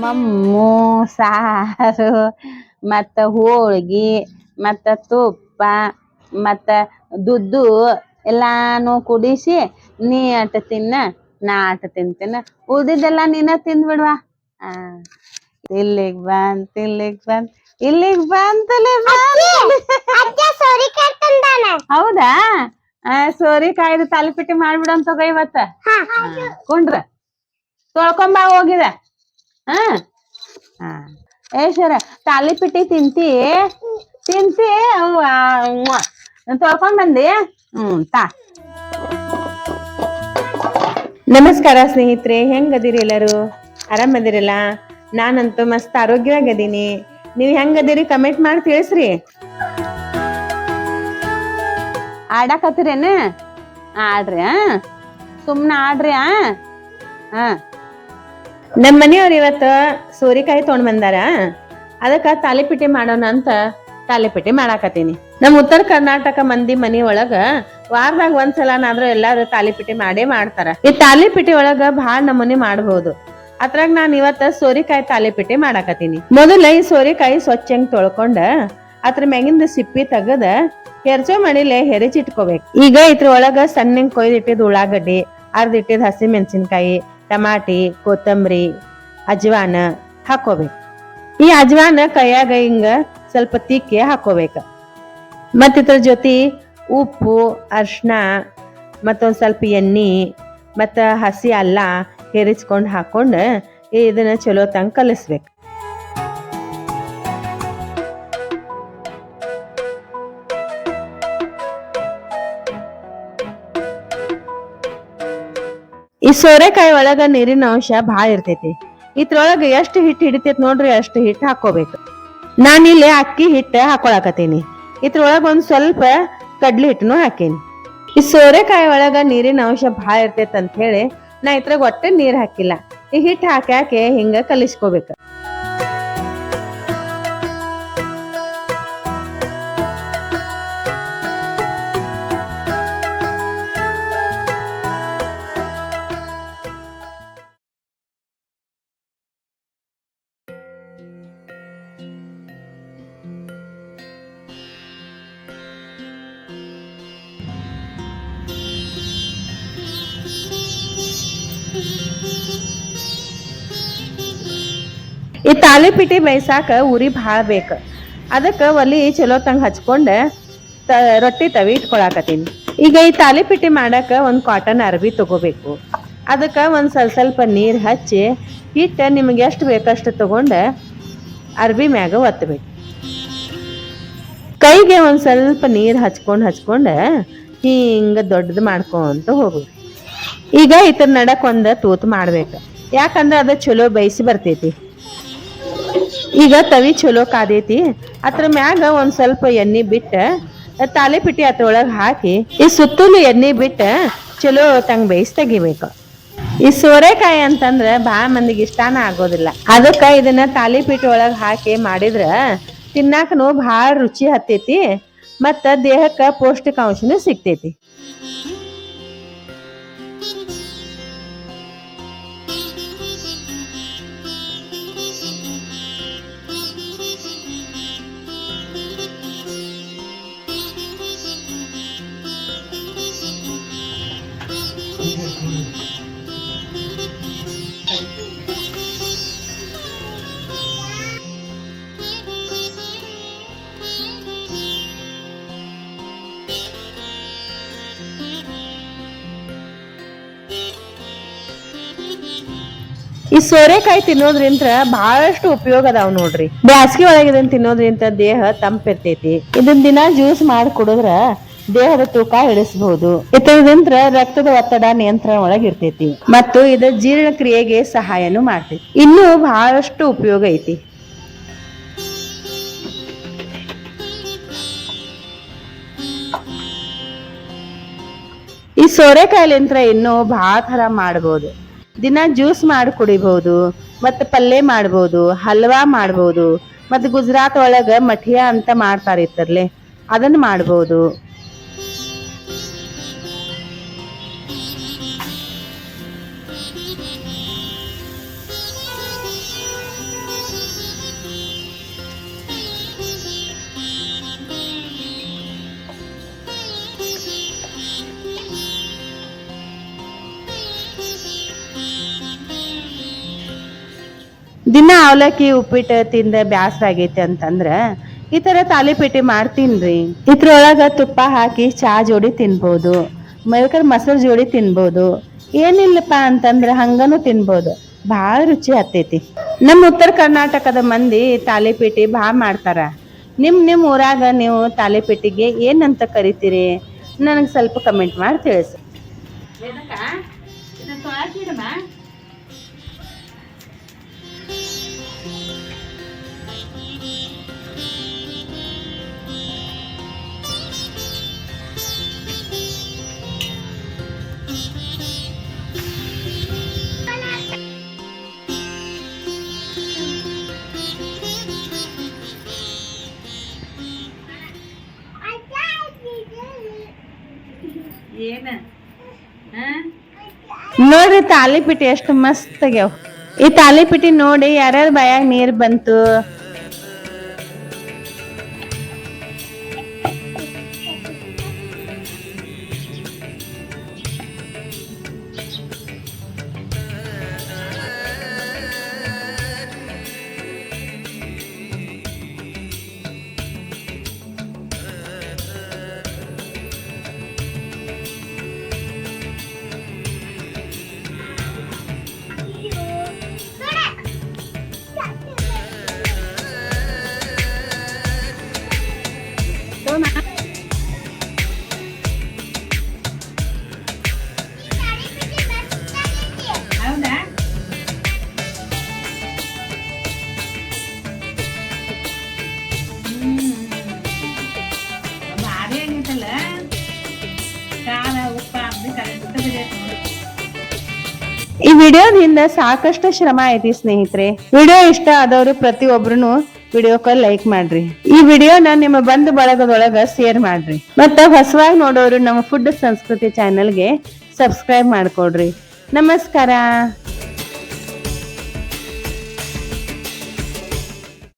ಮಮ್ಮು ಸಾರು ಮತ್ತ ಹೋಳ್ಗಿ ಮತ್ತ ತುಪ್ಪ ಮತ್ತ ದುಡ್ಡು ಎಲ್ಲಾನು ಕುಡಿಸಿ ನೀ ಅಟ ತಿನ್ನ ನಾ ಅಟ ತಿಂತೇನ. ಉಳ್ದಿದ್ದೆಲ್ಲ ನೀನ ತಿಂದ್ಬಿಡ್ವಾ ಇಲ್ಲಿಗೆ ಇಲ್ಲಿಗ್ ಬಂತ ಇಲ್ಲಿಗ್ ಬಂತ ಇಲ್ಲಿಗ್ ಬಂತಲೆ ಹೌದಾ? ಆ ಸೋರಿಕಾಯ್ದು ತಾಲಿಪಿಟ್ಟಿ ಮಾಡ್ಬಿಡೋನ್ ತಗೋ ಇವತ್ತ. ಕುಂಡ್ರ. ತೊಳ್ಕೊಂಬ ಹೋಗಿದ. ಹಾ. ಹಾ. ಏಶ್ವರ ತಾಲಿಪಿಟ್ಟಿ ತಿಂತಿ? ತಿಂತಿ ಅವ್ವ, ಮ್ವಾ. ತೊಳ್ಕೊಂಡ್ ಬಂದಿ? ಹ್ಮ್ ತಾ. ನಮಸ್ಕಾರ ಸ್ನೇಹಿತರೆ ಹೆಂಗದಿರಿ ಎಲ್ಲರೂ? ಆರಾಮದಿರಲ್ಲ? ನಾನಂತೂ ಮಸ್ತ್ ಆರೋಗ್ಯವಾಗಿದ್ದೀನಿ. ನೀವು ಹೆಂಗದಿರಿ ಕಮೆಂಟ್ ಮಾಡಿ ತಿಳಿಸ್ರಿ. ಆಡಾಕತ್ತೀರೇನ? ಆಡ್ರಿ ಆ? ಸುಮ್ನ ಆಡ್ರಿ ಆ? ಹಾ. ನಮ್ಮ ಮನೆಯವ್ರು ಇವತ್ತು ಸೋರಿಕಾಯಿ ತೊಗೊಂಡ್ ಬಂದಾರ. ಅದಕ್ಕೆ ತಾಲಿಪಿಟ್ಟಿ ಮಾಡೋಣ ಅಂತ ತಾಲಿಪಿಟ್ಟಿ ಮಾಡಾಕತ್ತೀನಿ. ನಮ್ಮ ಉತ್ತರ ಕರ್ನಾಟಕ ಮಂದಿ ಮನಿ ಒಳಗ ವಾರದಾಗ ಒಂದ್ಸಲನಾದ್ರೂ ಎಲ್ಲಾರು ತಾಲಿಪಿಟ್ಟಿ ಮಾಡೇ ಮಾಡ್ತಾರ. ಈ ತಾಲಿಪಿಟ್ಟಿ ಒಳಗ ಭಾಳ ನಮೂನಿ ಮಾಡಬಹುದು ಅದ್ರಾಗ ನಾನು ಇವತ್ತ ಸೋರಿಕಾಯಿ ತಾಲಿಪಿಟ್ಟಿ ಮಾಡಾಕತ್ತೀನಿ. ಮೊದಲ ಈ ಸೋರಿಕಾಯಿ ಸ್ವಚ್ಛಂಗ್ ತೊಳ್ಕೊಂಡ ಅದ್ರ ಮ್ಯಾಗಿಂದ ಸಿಪ್ಪಿ ತೆಗದ ಹೆರ್ಚೋ ಮಣಿಲೆ ಹೆರಿಚಿಟ್ಕೋಬೇಕು ಈಗ ಇದ್ರ ಒಳಗ ಸಣ್ಣ ಕೊಯ್ದಿಟ್ಟಿದ್ ಉಳ್ಳಾಗಡ್ಡಿ ಅರ್ದಿಟ್ಟಿದ್ ಹಸಿ ಮೆಣಸಿನ್ಕಾಯಿ ಟಮಾಟಿ, ಕೊತ್ತಂಬರಿ, ಅಜ್ವಾನ ಹಾಕೋಬೇಕು. ಈ ಅಜ್ವಾನ ಕೈಯಾಗ ಹಿಂಗ ಸ್ವಲ್ಪ ತಿಕ್ಕಿ ಹಾಕೋಬೇಕ. ಮತ್ತು ಇದ್ರ ಜೊತೆ ಉಪ್ಪು ಅರ್ಶಿನ ಮತ್ತೊಂದು ಸ್ವಲ್ಪ ಎಣ್ಣೆ, ಮತ್ತು ಹಸಿ ಅಲ್ಲ ಹೆರಿಸ್ಕೊಂಡು ಹಾಕ್ಕೊಂಡು ಇದನ್ನು ಚಲೋ ತಂಗ ಕಲಿಸ್ಬೇಕು. ಈ ಸೋರೆಕಾಯಿ ಒಳಗ ನೀರಿನ ಅಂಶ ಭಾಳ ಇರ್ತೈತಿ. ಇದ್ರೊಳಗ ಎಷ್ಟ್ ಹಿಟ್ಟು ಹಿಡಿತೈತಿ ನೋಡ್ರಿ, ಅಷ್ಟ್ ಹಿಟ್ಟು ಹಾಕೋಬೇಕು ನಾನಿಲ್ಲಿ ಅಕ್ಕಿ ಹಿಟ್ಟು ಹಾಕೊಳಕತ್ತೀನಿ. ಇದ್ರೊಳಗ ಒಂದ್ ಸ್ವಲ್ಪ ಕಡ್ಲಿ ಹಿಟ್ಟನು ಹಾಕೀನಿ. ಈ ಸೋರೆಕಾಯಿ ಒಳಗ ನೀರಿನ ಅಂಶ ಭಾಳ ಇರ್ತೈತಿ ಅಂತ ಹೇಳಿ ನಾ ಇದ್ರಾಗ ಒಟ್ಟೆ ನೀರ್ ಹಾಕಿಲ್ಲ. ಈ ಹಿಟ್ಟು ಹಾಕ್ಯಾಕೆ ಹಿಂಗ ಕಲಿಸ್ಕೋಬೇಕು. ಈ ತಾಲಿಪಿಟಿ ಬೇಯ್ಸಾಕ ಉರಿ ಭಾಳ ಬೇಕು. ಅದಕ್ಕೆ ಒಲಿ ಚಲೋ ತಂಗ ಹಚ್ಕೊಂಡು ತ ರೊಟ್ಟಿ ತವಿ ಇಟ್ಕೊಳಕತ್ತೀನಿ. ಈಗ ಈ ತಾಲಿಪಿಟಿ ಮಾಡಕ್ಕೆ ಒಂದು ಕಾಟನ್ ಅರ್ಬಿ ತಗೋಬೇಕು. ಅದಕ್ಕೆ ಒಂದು ಸ್ವಲ್ಪ ಸ್ವಲ್ಪ ನೀರು ಹಚ್ಚಿ ಹಿಟ್ಟ ನಿಮಗೆ ಎಷ್ಟು ಬೇಕಷ್ಟು ತೊಗೊಂಡು ಅರ್ಬಿ ಮ್ಯಾಗ ಒತ್ತಬೇಕು ಕೈಗೆ ಒಂದು ಸ್ವಲ್ಪ ನೀರು ಹಚ್ಕೊಂಡು ಹಚ್ಕೊಂಡು ಹಿಂಗೆ ದೊಡ್ಡದು ಮಾಡ್ಕೊಂತ ಹೋಗ್ಬೇಕು. ಈಗ ಇತರ ನಡಕ್ಕೆ ಒಂದು ತೂತು ಮಾಡ್ಬೇಕು. ಯಾಕಂದ್ರೆ ಅದು ಚಲೋ ಬೇಯಿಸಿ ಬರ್ತೈತಿ. ಈಗ ತವಿ ಚಲೋ ಕಾದೈತಿ. ಅದ್ರ ಮ್ಯಾಗ ಒಂದು ಸ್ವಲ್ಪ ಎಣ್ಣೆ ಬಿಟ್ಟ ತಾಲಿಪಿಟ್ಟಿ ಅದ್ರೊಳಗೆ ಹಾಕಿ, ಈ ಸುತ್ತಲೂ ಎಣ್ಣೆ ಬಿಟ್ಟು ಚಲೋ ತಂಗ ಬೇಯಿಸಿ ತೆಗಿಬೇಕು. ಈ ಸೋರೆಕಾಯಿ ಅಂತಂದ್ರೆ ಭಾಳ ಮಂದಿಗೆ ಇಷ್ಟಾನ ಆಗೋದಿಲ್ಲ. ಅದಕ್ಕೆ ಇದನ್ನ ತಾಲಿಪಿಟ್ಟಿ ಒಳಗೆ ಹಾಕಿ ಮಾಡಿದ್ರೆ ತಿನ್ನಾಕನು ಭಾಳ ರುಚಿ ಹತ್ತೈತಿ, ಮತ್ತು ದೇಹಕ್ಕೆ ಪೌಷ್ಟಿಕಾಂಶನು ಸಿಗ್ತೈತಿ. ಈ ಸೋರೆಕಾಯಿ ತಿನ್ನೋದ್ರಿಂತ ಬಹಳಷ್ಟು ಉಪಯೋಗ ಅದಾವ ನೋಡ್ರಿ. ಬ್ಯಾಸಗಿ ಒಳಗಿದನ್ ತಿನ್ನೋದ್ರಿಂದ ದೇಹ ತಂಪಿರ್ತೈತಿ. ಇದನ್ ದಿನ ಜ್ಯೂಸ್ ಮಾಡಿ ಕುಡಿದ್ರ ದೇಹದ ತೂಕ ಇಳಿಸಬಹುದು ಇದರಿಂದ ರಕ್ತದ ಒತ್ತಡ ನಿಯಂತ್ರಣ ಒಳಗೆ ಇರ್ತೈತಿ ಮತ್ತು ಇದು ಜೀರ್ಣಕ್ರಿಯೆಗೆ ಸಹಾಯನು ಮಾಡ್ತೈತಿ. ಇನ್ನೂ ಬಹಳಷ್ಟು ಉಪಯೋಗ ಐತಿ. ಈ ಸೋರೆಕಾಯಿಲಿಂತ್ರ ಇನ್ನೂ ಭಾಳ ಥರ ಮಾಡ್ಬೋದು. ದಿನ ಜ್ಯೂಸ್ ಮಾಡಿ ಕುಡಿಬಹುದು ಮತ್ತೆ ಪಲ್ಯ ಮಾಡ್ಬೋದು, ಹಲ್ವಾ ಮಾಡ್ಬೋದು, ಮತ್ತೆ ಗುಜರಾತ್ ಒಳಗ ಮಠಿಯಾ ಅಂತ ಮಾಡ್ತಾರೆ ಇತ್ತರ್ಲೆ ಅದನ್ನ ಮಾಡ್ಬೋದು. ದಿನ ಅವಲಕ್ಕಿ, ಉಪ್ಪಿಟ್ಟು ತಿಂದ ಬ್ಯಾಸರ ಆಗೈತೆ ಅಂತಂದ್ರ ಈ ತರ ತಾಲಿಪೇಟೆ ಮಾಡ್ತೀನ್ರಿ. ಇದ್ರೊಳಗ ತುಪ್ಪ ಹಾಕಿ ಚಾ ಜೋಡಿ ತಿನ್ಬೋದು ಮೇಲ್ಕರ್ ಮೊಸರು ಜೋಡಿ ತಿನ್ಬೋದು. ಏನಿಲ್ಲಪ್ಪ ಅಂತಂದ್ರ ಹಂಗನು ತಿನ್ಬೋದು. ಭಾಳ ರುಚಿ ಹತ್ತೈತಿ ನಮ್ಮ ಉತ್ತರ ಕರ್ನಾಟಕದ ಮಂದಿ ತಾಲಿಪೇಟೆ ಭಾಳ ಮಾಡ್ತಾರ. ನಿಮ್ ನಿಮ್ ಊರಾಗ ನೀವು ತಾಲಿಪೇಟೆಗೆ ಏನಂತ ಕರಿತೀರಿ? ನನಗೆ ಸ್ವಲ್ಪ ಕಮೆಂಟ್ ಮಾಡಿ ತಿಳಿಸಿ. ನೋಡ್ರಿ ತಾಲಿಪಿಟಿ ಎಷ್ಟು ಮಸ್ತ್ ಆಗ್ಯಾವ. ಈ ತಾಲಿಪಿಟಿ ನೋಡಿ ಯಾರ್ಯಾರ ಬಾಯಾಗ ನೀರ್ ಬಂತು? ಹೌದಾ ಭಾರಿ ಆಗೈತಲ್ಲ ಖಾರ ಉಪ್ಪ ಹಾಕ್ಬೇಕು ಕರೆಕ್ಟ್ ಬಿಡೈತೆ ನೋಡಿ ಈ ವಿಡಿಯೋದಿಂದ ಸಾಕಷ್ಟು ಶ್ರಮ ಐತಿ ಸ್ನೇಹಿತರೆ ವಿಡಿಯೋ ಇಷ್ಟ ಆದವರು ಪ್ರತಿಯೊಬ್ರು ವಿಡಿಯೋಕ ಲೈಕ್ ಮಾಡ್ರಿ. ಈ ವಿಡಿಯೋನ ನಿಮ್ಮ ಬಂಧು ಬಳಗದೊಳಗ ಶೇರ್ ಮಾಡ್ರಿ. ಮತ್ತ ಹೊಸವಾಗಿ ನೋಡೋರು ನಮ್ಮ ಫುಡ್ ಸಂಸ್ಕೃತಿ ಚಾನೆಲ್ಗೆ ಸಬ್ಸ್ಕ್ರೈಬ್ ಮಾಡ್ಕೊಡ್ರಿ. ನಮಸ್ಕಾರ.